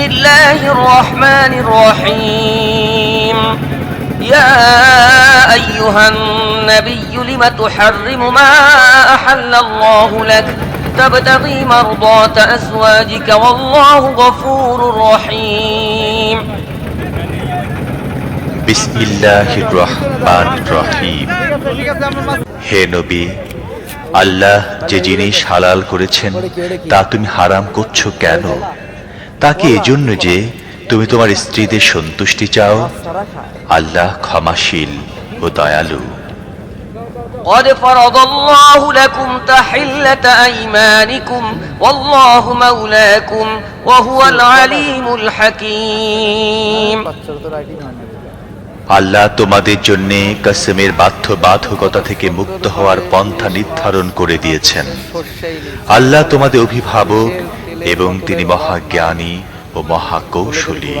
الله الرحمن الرحيم يا أيها النبي لم تحرم ما أحل الله لك تبتغي مرضات أزواجك والله غفور رحيم বিসমিল্লাহির রহমান রহিম হে নবী আল্লাহ যে জিনিস হালাল করেছেন তা তুমি হারাম করছো কেন তাকে এজন্য যে তুমি তোমার স্ত্রীদের সন্তুষ্টি চাও আল্লাহ ক্ষমাশীল ও দয়ালু قد فرض الله لكم تحلة أيمانكم والله مولاكم وهو العليم الحكيم আল্লাহ তোমাদের জন্য কাসেমের বাধ্য বাধকতা থেকে মুক্ত হওয়ার পন্থা নির্ধারণ করে দিয়েছেন আল্লাহ তোমাদের অভিভাবক এবং তিনি মহাজ্ঞানী ও মহাকৌশলী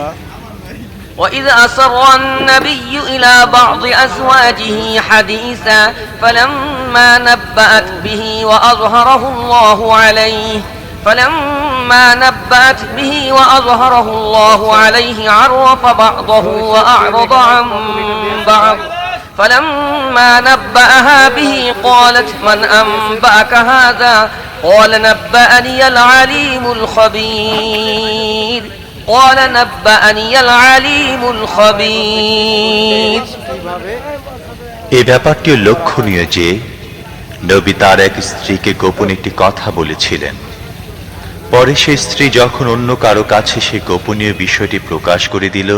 وإذ أسر النبي إلى بعض أزواجه حديثا فلما نبأت به وأظهره الله عليه فلما نبأت به وأظهره الله عليه عرف بعضه وأعرض عن بعض فلما نبأها به قالت من أنبأك هذا قال نبأني العليم الخبير قال نبأني العليم الخبير এই ব্যাপারটিও লক্ষণীয় যে নবী তার এক স্ত্রীকে গোপন একটি কথা বলেছিলেন পরে সেই স্ত্রী যখন অন্য কারো কাছে সে গোপনীয় বিষয়টি প্রকাশ করে দিল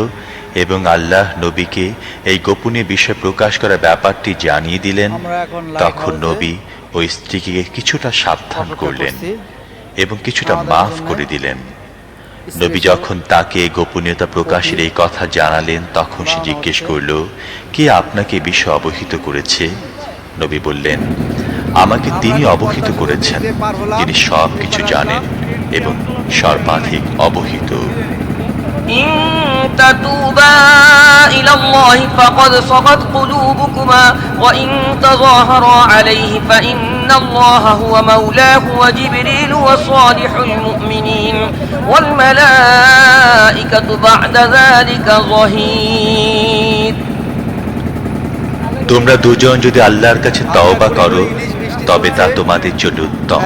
এবং আল্লাহ নবীকে এই গোপনীয় বিষয় প্রকাশ করা ব্যাপারটি জানিয়ে দিলেন। তখন নবী ওই স্ত্রীকে কিছুটা সাবধান করলেন এবং কিছুটা মাফ করে দিলেন। নবী যখন তাকে গোপনীয়তা প্রকাশের এই কথা জানালেন তখন সে জিজ্ঞেস করল কে আপনাকে বিষয়ে অবহিত করেছে? নবী বললেন আমাকে তিনি অবহিত করেছেন। তিনি সব কিছু জানেন এবং সর্বাধিক অবহিত। إن تتوبا إلى الله فقد صغت قلوبكما وإن تظاهرا عليه فإن الله هو مولاه وجبريل وصالح المؤمنين والملائكة بعد ذلك ظهير তোমরা দুজন যদি আল্লাহর কাছে তওবা করো তবে তা তোমাদের জন্য উত্তম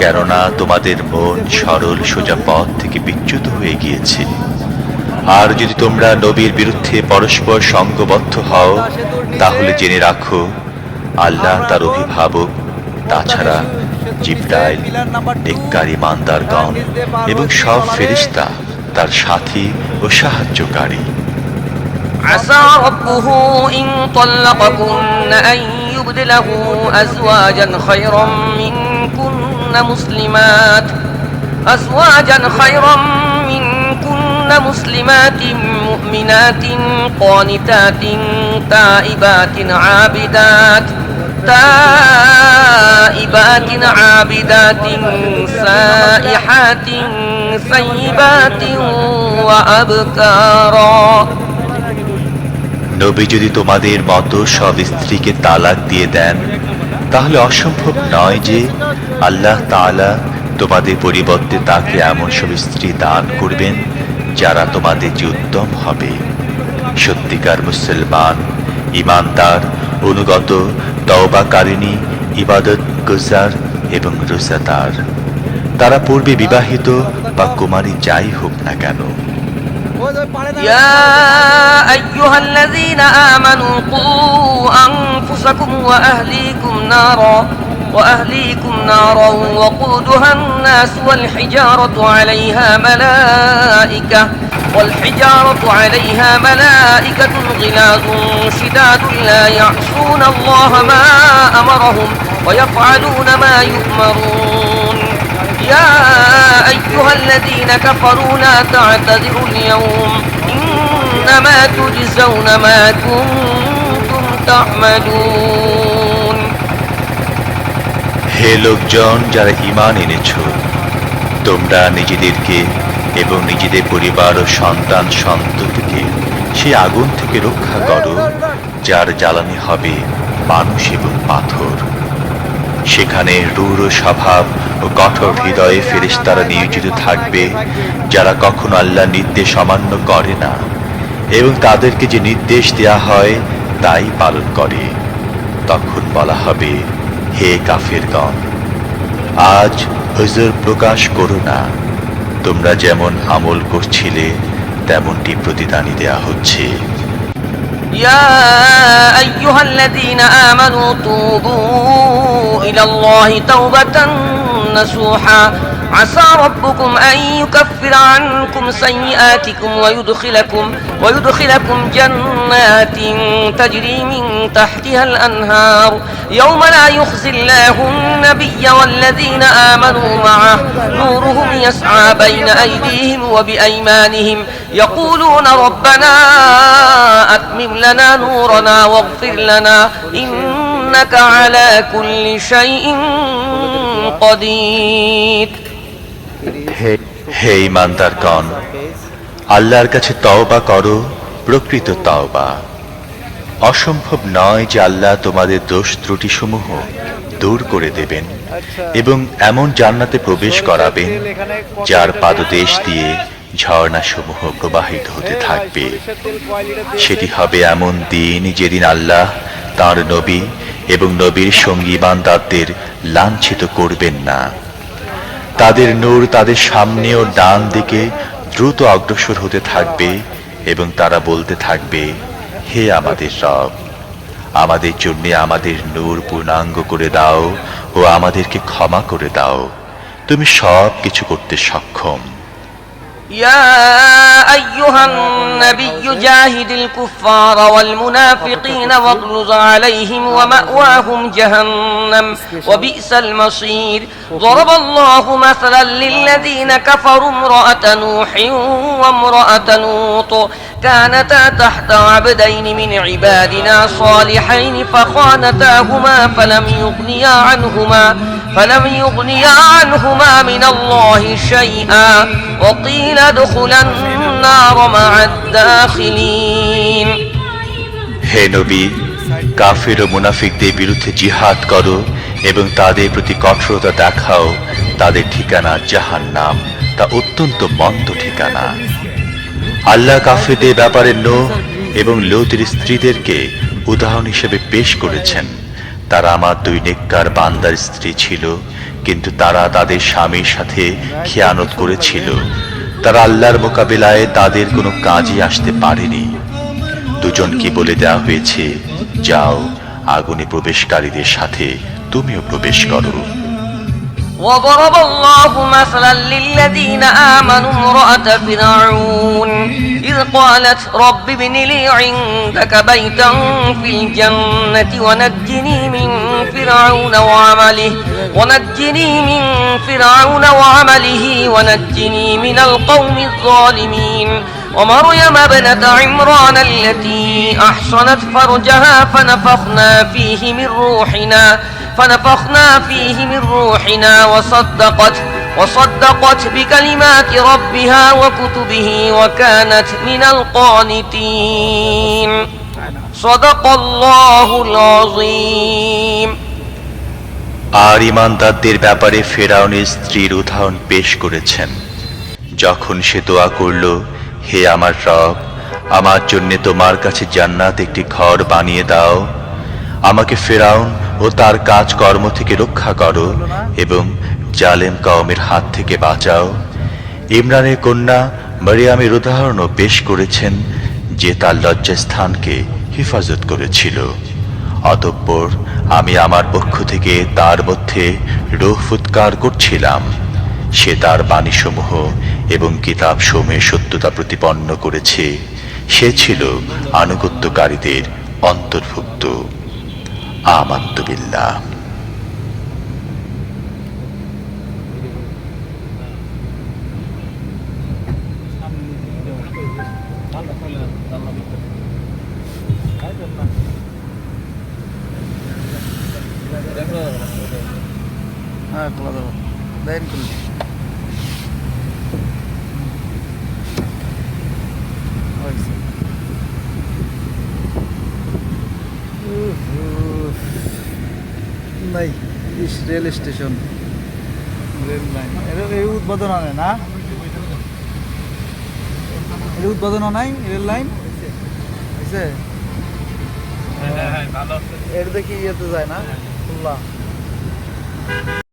কেননা তোমাদের মন সরল সোজা পথ থেকে বিচ্যুত হয়ে গিয়েছে আর যদি তোমরা নবীর বিরুদ্ধে পরস্পর সঙ্গবদ্ধ হও তাহলে জেনে রাখো আল্লাহ তার অভিভাবক তাছাড়া জিব্রাইল নেককার ইমানদারগণ এবং সব ফেরিস্তা তার সাথী ও সাহায্যকারী عسى ربه إن طلقكن أن يبدله أزواجا خيرا منكن مسلمات أزواجا خيرا منكن مسلمات مؤمنات قانتات تائبات عابدات تائبات عابدات سائحات ثيبات وأبكارا নবী যদি তোমাদের মতো সব স্ত্রীকে তালাক দিয়ে দেন তাহলে অসম্ভব নয় যে আল্লাহ তাআলা তোমাদের পরিবর্তে তাকে এমন সব স্ত্রী দান করবেন যারা তোমাদের যে উত্তম হবে সত্যিকার মুসলমান ইমানদার অনুগত তওবাকারিণী ইবাদত গুজার এবং রোজাদার তারা পূর্বে বিবাহিত বা কুমারী যাই হোক না কেন يا أيها الذين آمنوا قوا أنفسكم وأهليكم نارا وأهليكم نارا وقودها الناس والحجارة عليها ملائكة والحجارة عليها ملائكة غلاظ شداد لا يعصون الله ما أمرهم ويفعلون ما يؤمرون. يا أيها الذين كفروا لا تعتذروا اليوم إنما تجزون ما كنتم تعملون হে লোকজন যারা ঈমান এনেছো তোমরা নিজেদেরকে এবং নিজেদের পরিবার ও সন্তান সন্ততিকে সেই আগুন থেকে রক্ষা করো যার জ্বালানি হবে মানুষ এবং পাথর সেখানে রূঢ় স্বভাব ও কঠোর হৃদয়ে ফেরেশতারা নিয়োজিত থাকবে যারা কখনো আল্লাহ নির্দেশ অমান্য করে না এবং তাদেরকে যে নির্দেশ দেয়া হয় তাই পালন করে তখন বলা হবে হে কাফেরগণ আজ হুজুর প্রকাশ করো না তোমরা যেমন আমল করছিলে তেমনটি প্রতিদানই দেয়া হচ্ছে يا أيها الذين آمنوا توبوا إلى الله توبة نصوحا عسى ربكم أن يكفر عنكم سيئاتكم ويدخلكم ويدخلكم جنات تجري من تحتها الأنهار. يوم لا يخزي الله النبي والذين آمنوا معه. نورهم يسعى بين أيديهم وبأيمانهم. يقولون ربنا أتمم لنا نورنا واغفر لنا. إنك على كل شيء قدير. হে ইমানদারগণ, আল্লাহর কাছে তওবা করো, প্রকৃত তওবা। অসম্ভব নয় যে আল্লাহ তোমাদের দোষ ত্রুটিসমূহ দূর করে দেবেন এবং এমন জান্নাতে প্রবেশ করাবেন যার পাদদেশ দিয়ে ঝর্ণাসমূহ প্রবাহিত হতে থাকবে। সেটি হবে এমন দিন যেদিন আল্লাহ তার নবী এবং নবীর সঙ্গী বান্দারদের লাঞ্ছিত করবেন না। তাদের নূর তাদের সামনে ও ডান দিকে দ্রুত অগ্রসর হতে থাকবে এবং তারা বলতে থাকবে, হে আমাদের সব আমাদের জন্যে আমাদের নূর পূর্ণাঙ্গ করে দাও ও আমাদেরকে ক্ষমা করে দাও। তুমি সব কিছু করতে সক্ষম। يا أيها النبي جاهد الكفار والمنافقين واغلظ عليهم ومأواهم جهنم وبئس المصير. ضرب الله مثلا للذين كفروا امرأة نوح وامرأة لوط كانتا تحت عبدين من عبادنا صالحين فخانتاهما فلم يغنيا عنهما فلم يغنيا عنهما من الله شيئا وقيل ادخلا النار مع الداخلين হে নবী কাফের ও মুনাফিকদের বিরুদ্ধে জিহাদ করো এবং তাদের প্রতি কঠোরতা দেখাও তাদের ঠিকানা জাহান্নাম তা অত্যন্ত মন্দ ঠিকানা আল্লাহ কাফেরদের ব্যাপারে নো এবং লোতের স্ত্রীদেরকে উদাহরণ হিসেবে পেশ করেছেন। তারা আমার দুই নেককার বান্দার স্ত্রী ছিল, কিন্তু তারা তাদের স্বামীর সাথে খেয়ানত করেছিল। তারা আল্লাহর মোকাবিলায় তাদের কোনো কাজই আসতে পারেনি। দুজনকে বলে দেওয়া হয়েছে, যাও, আগুনে প্রবেশকারীদের সাথে তুমিও প্রবেশ করো। وضرب الله مثلا للذين آمنوا امرأة فرعون. إذ قالت رب ابن لي عندك بيتا في الجنة ونجني من فرعون وعمله ونجني من فرعون وعمله ونجني من القوم الظالمين. ومريم ابنة عمران التي أحصنت فرجها فنفخنا فيه من روحنا. فنفخنا فيه من روحنا وصدقت وصدقت بكلمات ربها وكتبه وكانت من القانتين صدق الله العظيم আর ইমানদারদের ব্যাপারে ফেরাউনের স্ত্রীর উদাহরণ পেশ করেছেন যখন সে দোয়া করল হে আমার রব আমার জন্য তোমার কাছে জান্নাত একটি ঘর বানিয়ে দাও আমাকে ফেরাউন ও তার কাজকর্ম থেকে রক্ষা করো এবং জালেম কওমের হাত থেকে বাঁচাও। ইমরানের কন্যা মারিয়ামের উদাহরণও পেশ করেছেন যে তার লজ্জাস্থানকে হেফাজত করেছিল। অতঃপর আমি আমার পক্ষ থেকে তার মধ্যে রোহ ফুৎকার করছিলাম। সে তার বাণীসমূহ এবং কিতাব সমূহের সত্যতা প্রতিপন্ন করেছে। সে ছিল আনুগত্যকারীদের অন্তর্ভুক্ত। আমান্ত বিল্লাহ হ্যাঁ খোলা দেবো দেন খুলে হয়েছে। ইস- রেল স্টেশন। Rail line. এর- এই উদ্বোধন হয় না? এর উদ্বোধন হয় নাই রেল লাইন? হয়েছে? এর দেখি ইয়েতে যায় না খুলনা।